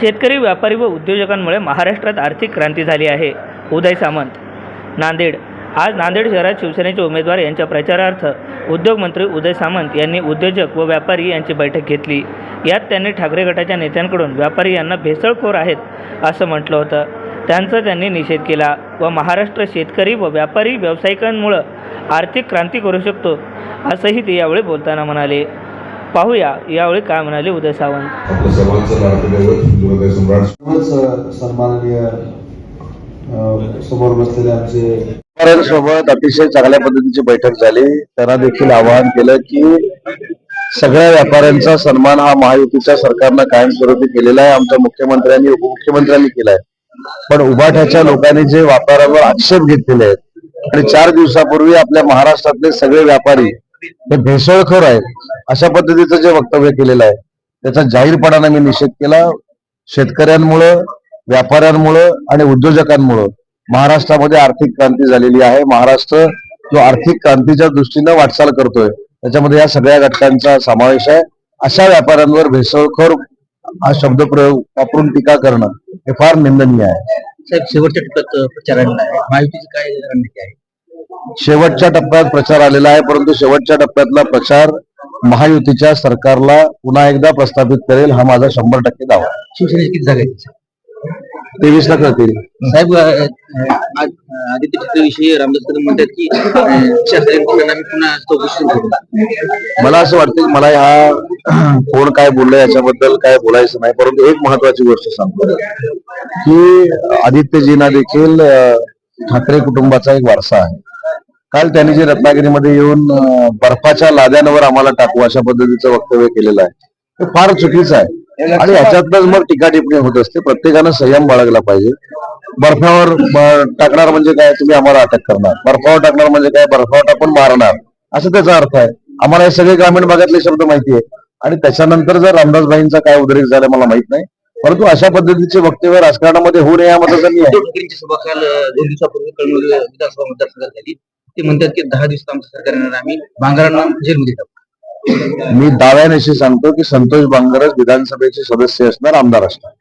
शेतकरी व्यापारी व उद्योजकांमुळे महाराष्ट्रात आर्थिक क्रांती झाली आहे. उदय सामंत नांदेड. आज नांदेड शहरात शिवसेनेचे उमेदवार यांच्या प्रचारार्थ उद्योगमंत्री उदय सामंत यांनी उद्योजक व व्यापारी यांची बैठक घेतली. यात त्यांनी ठाकरे गटाच्या नेत्यांकडून व्यापारी यांना भेसळखोर आहेत असं म्हटलं होतं. त्यांचा त्यांनी निषेध केला व महाराष्ट्र शेतकरी व व्यापारी व्यावसायिकांमुळं आर्थिक क्रांती करू शकतो असंही ते यावेळी बोलताना म्हणाले. पाहूया. यावेळी काय म्हणाले उदय सावंत? सन्माननीय समोर बसलेले आमचे सोबत अतिशय चांगल्या पद्धतीची बैठक झाली. त्यांना देखील आवाहन केलं की सगळ्या व्यापाऱ्यांचा सन्मान हा महायुतीच्या सरकारनं कायमस्वरूपी केलेला आहे. आमच्या मुख्यमंत्र्यांनी उपमुख्यमंत्र्यांनी केलाय. पण उभाठ्याच्या लोकांनी जे व्यापारावर आक्षेप घेतलेले आहेत आणि चार दिवसापूर्वी आपल्या महाराष्ट्रातले सगळे व्यापारी हे भेसळखोर आहेत. अशा पद्धतीचं जे वक्तव्य केलेलं आहे त्याचा जाहीरपणाने मी निषेध केला. शेतकऱ्यांमुळं व्यापाऱ्यांमुळं आणि उद्योजकांमुळं महाराष्ट्रामध्ये आर्थिक क्रांती झालेली आहे. महाराष्ट्र जो आर्थिक क्रांतीच्या दृष्टीनं वाटचाल करतोय त्याच्यामध्ये या सगळ्या घटकांचा समावेश आहे. अशा व्यापाऱ्यांवर भेसळखोर हा शब्दप्रयोग वापरून टीका करणं हे फार निंदनीय आहे. साहेब शेवटच्या टप्प्यात प्रचार आलेला आहे. काय रणनीती आहे? शेवटच्या टप्प्यात प्रचार आलेला आहे परंतु शेवटच्या टप्प्यातला प्रचार महायुतीच्या सरकारला पुन्हा एकदा प्रस्थापित करेल हा माझा शंभर टक्के दावा. शिवसेनेची किती जागा तेवीस ला कळतील साहेब आज आदित्य ठाकरे विषयी रामदास कदम म्हणतात की अं, शास्त्रीयांकडून आम्ही पुन्हा चौकशी सुरू करू. मला असं वाटतं की मला ह्या कोण काय बोललं याच्याबद्दल काय बोलायचं नाही परंतु एक महत्वाची गोष्ट सांगतो. की आदित्यजींना देखील ठाकरे कुटुंबाचा एक वारसा आहे. काल त्यांनी जे रत्नागिरीमध्ये येऊन बर्फाच्या लाद्यांवर आम्हाला टाकू अशा पद्धतीचं वक्तव्य केलेलं आहे. ते फार चुकीचं आहे. आणि ह्याच्यातनंच मग टीका टिप्पणी होत असते. प्रत्येकानं संयम बाळगला पाहिजे. बर्फावर टाकणार म्हणजे काय? तुम्ही आम्हाला अटक करणार. बर्फावर टाकणार म्हणजे काय? बर्फावर टाकून मारणार. असं त्याचा अर्थ आहे. आम्हाला हे सगळे ग्रामीण भागातले शब्द माहिती आहे. आणि त्याच्यानंतर जर रामदासबाईंचा काय उद्रेक झाला मला माहीत नाही. परंतु अशा पद्धतीचे वक्तव्य राजकारणामध्ये होऊ नये यामध्ये मी आहे. ते म्हणतात की दहा दिवसात आमचं सरकार येणार आम्ही. बांगरांना जेलमध्ये टाकू. मी दाव्यानेशी सांगतो की संतोष बांगरच विधानसभेचे सदस्य असणार आमदार असणार.